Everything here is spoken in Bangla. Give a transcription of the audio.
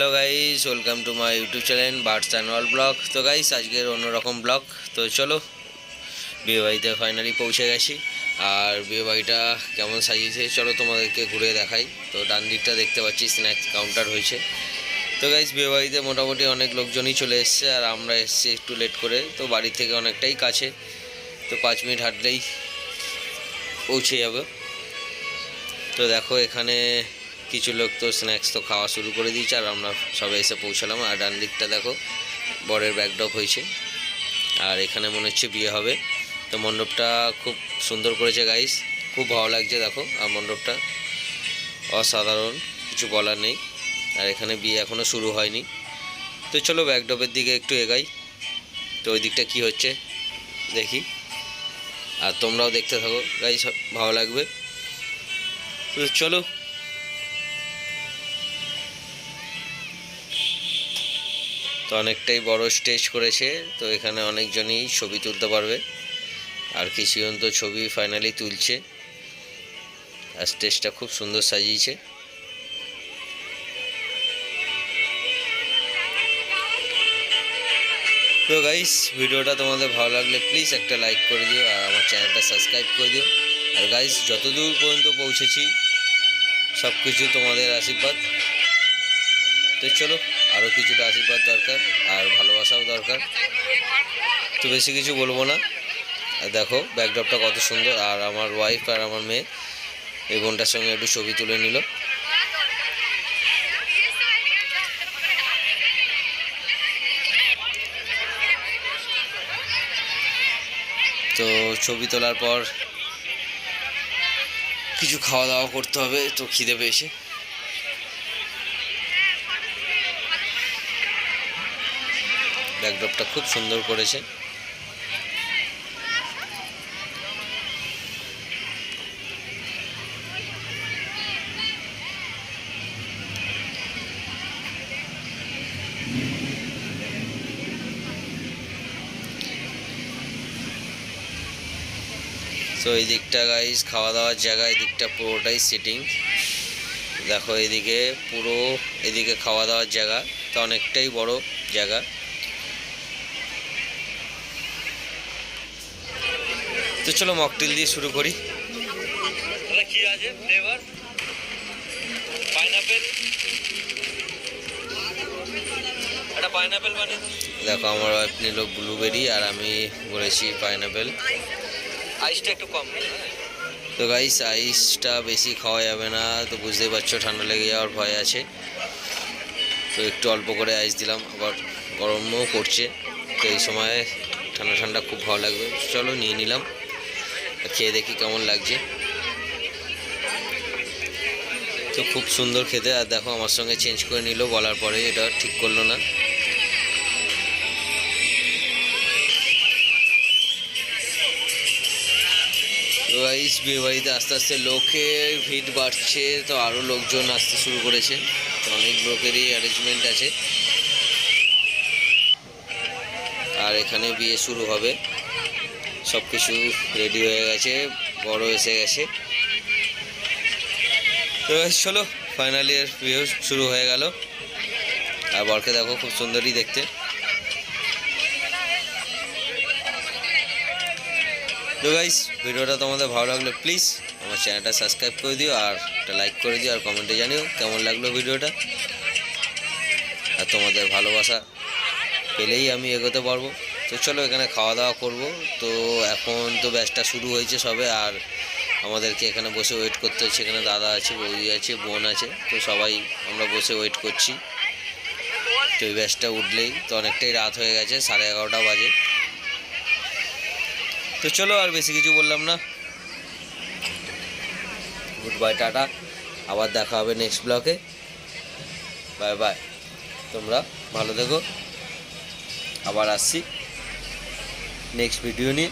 Welcome to my YouTube channel birds annual blog তো গাইস আজকের অন্যরকম ব্লগ তো, চলো, বিয়েবাড়িতে ফাইনালি পৌঁছে গেছি। আর বিয়েবাড়িটা কেমন সাজিয়েছে, চলো তোমাদেরকে ঘুরে দেখাই। তো, ডান দিকটা দেখতে পাচ্ছি স্ন্যাক্স কাউন্টার হয়েছে। তো গাইস বিয়েবাড়িতে মোটামুটি অনেক লোকজনই চলে এসছে, আর আমরা এসছি একটু লেট করে। তো বাড়ি থেকে অনেকটাই কাছে। তো, পাঁচ মিনিট হাঁটলেই পৌঁছে যাবে। তো, দেখো, এখানে কিছু লোক তো স্ন্যাক্স তো খাওয়া শুরু করে দিয়েছে আর আমরা সবাই এসে পৌঁছালাম। আর ডান দিকটা দেখো, বরের ব্যাকড্রপ হয়েছে। আর এখানে মনে হচ্ছে বিয়ে হবে। তো মণ্ডপটা খুব সুন্দর করেছে গাইস খুব ভালো লাগছে দেখো, আর মণ্ডপটা অসাধারণ, কিছু বলার নেই। আর এখানে বিয়ে এখনও শুরু হয়নি। তো চলো ব্যাকড্রপের দিকে একটু এগাই। তো ওই দিকটা কী হচ্ছে? দেখি। আর তোমরাও দেখতে থাকো। গাইস ভালো লাগবে। তো চলো। তো অনেকটাই বড় স্টেজ করেছে, তো এখানে অনেকজনই ছবি তুলতে পারবে। আর কিছুজন তো ছবি ফাইনালি তুলছে। আর স্টেজটা খুব সুন্দর সাজিয়েছে। তো গাইস ভিডিওটা তোমাদের ভালো লাগলে প্লিজ একটা লাইক করে দিও আর আমার চ্যানেলটা সাবস্ক্রাইব করে দিও। আর গাইস যতদূর পর্যন্ত পৌঁছেছি সব কিছু তোমাদের আশীর্বাদ। তো চলো। আরও কিছুটা আশীর্বাদ দরকার, আর ভালোবাসাও দরকার। তো বেশি কিছু বলব না। দেখো ব্যাকড্রপটা কত সুন্দর। আর আমার ওয়াইফ আর আমার মেয়ে এই বোনটার সঙ্গে একটু ছবি তুলে নিল। তো ছবি তোলার পর কিছু খাওয়া দাওয়া করতে হবে, তো খিদে পেয়েছে। ব্যাকড্রপটা খুব সুন্দর করেছে। তো এই দিকটা গাইজ খাওয়া দাওয়ার জায়গা, এই দিকটা পুরোটাই সিটিং দেখো, এদিকে পুরো, এদিকে খাওয়া দাওয়ার জায়গা, তো অনেকটাই বড় জায়গা। তো চলো মকটেল দিয়ে শুরু করি। কি আছে? ফ্লেভার পাইনাপেল একটা পাইনাপেল বানিয়ে দেখো আমার ওয়াইফ নিল ব্লুবেরি আর আমি বলেছি পাইনাপেল আইসটা একটু কম তো গাইস আইসটা বেশি খাওয়া যাবে না তো বুঝতেই পারছ ঠান্ডা লেগে যাওয়ার ভয় আছে। তো একটু অল্প করে আইস দিলাম আবার গরমও পড়ছে তো এই সময় ঠান্ডা ঠান্ডা খুব ভালো লাগবে। চলো নিয়ে নিলাম। খেয়ে দেখি কেমন লাগছে। তো খুব সুন্দর খেতে। আর দেখো, আমার সঙ্গে চেঞ্জ করে নিল, বলার পরে এটা ঠিক করল না। তো গাইস বিয়ে বাড়িতে আস্তে আস্তে লোকে ভিড় বাড়ছে, তো আরও লোকজন আসতে শুরু করেছে। অনেক লোকেরই অ্যারেঞ্জমেন্ট আছে। আর এখানে বিয়ে শুরু হবে। সব কিছু রেডি হয়ে গেছে, বড় এসে গেছে। তো চলো ফাইনালি এর বিয়ে শুরু হয়ে গেল। আর বরকে দেখো, খুব সুন্দরই দেখতে। তো গাইস ভিডিওটা তোমাদের ভালো লাগলে প্লিজ আমার চ্যানেলটা সাবস্ক্রাইব করে দিও, আর একটা লাইক করে দিও, আর কমেন্টে জানিও কেমন লাগল ভিডিওটা। আর তোমাদের ভালোবাসা পেলেই আমি এগোতে পারব। তো চলো এখানে খাওয়া দাওয়া করব। তো এখন তো ব্যাচটা শুরু হয়েছে সবে, আর আমাদেরকে এখানে বসে ওয়েট করতে হচ্ছে। এখানে দাদা আছে, বৌদি আছে, বোন আছে, তো সবাই আমরা বসে ওয়েট করছি। তো ব্যাচটা উঠলেই, তো অনেকটাই রাত হয়ে গেছে, সাড়ে এগারোটা বাজে। তো চলো আর বেশি কিছু বললাম না। Good bye tata. আবার দেখা হবে নেক্সট ব্লকে বাই বাই তোমরা ভালো থেকো। আবার আসছি। নেক্সট ভিডিও নিয়ে